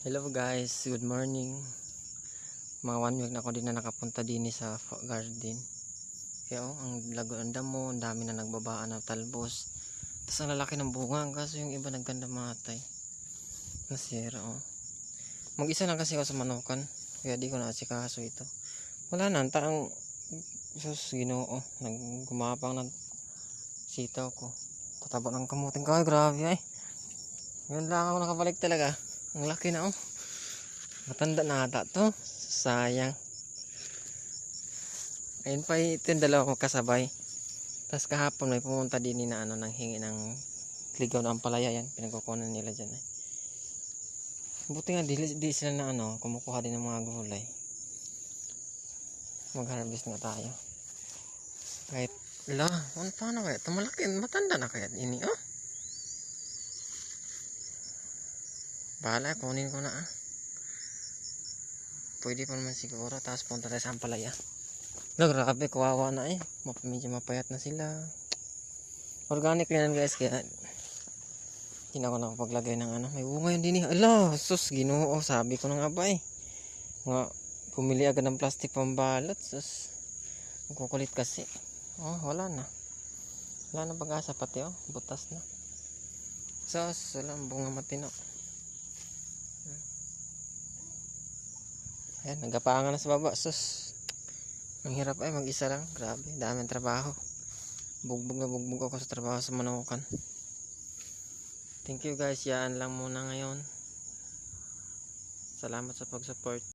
Hello guys, good morning. Mga one week na ako din na nakapunta din sa garden. Kaya oh, ang lago ang damo, ang dami na nagbabaan ng talbos. Tapos ang lalaki ng bunga, kaso yung iba nagkanda matay. Nasira oh. Mag-isa lang kasi ako sa manukan, kaya di ko na asikaso ito. Wala na, ang taang sus ginoo, naggumapang ng sitaw ko. Tataba ng kamuting ko, ay grabe ay. Ngayon lang ako nakabalik talaga. Ang laki na oh. Matanda na ata to. Sayang. Ayun pa ito dalawa magkasabay. Tapos kahapon may pumunta din na ano nang hingi ng ligaw ng palaya yan. Pinagkukunan nila dyan eh. Buti nga di, di sila na ano kumukuha din ng mga gulay. Mag-harvest nga tayo. Kahit la, ano paano kaya? Tumalaki, matanda na kaya ini oh. Bahala, kunin ko na ah. Pwede pa naman siguro. Tapos punta tayo sa Ampalaya. No, grabe, kawawa na eh. Map- Medyo mapayat na sila. Organic lang guys. Kaya hindi na ako nakapaglagay ng ano. May bunga yun din eh. Ala, sus, ginoo. Sabi ko na nga ba eh. Nga, pumili agad ng plastic pambalot. Sus, kukulit kasi. Oh, wala na. Wala na pag-asa pati oh. Butas na. Sus, wala bunga matino. Ayan, nagapaangan na sa baba. Sus. Ang hirap ay mag-isa lang. Grabe, daming trabaho. Bugbog na bugbog ako sa trabaho sa manukan. Thank you guys. Yan lang muna ngayon. Salamat sa pag-support.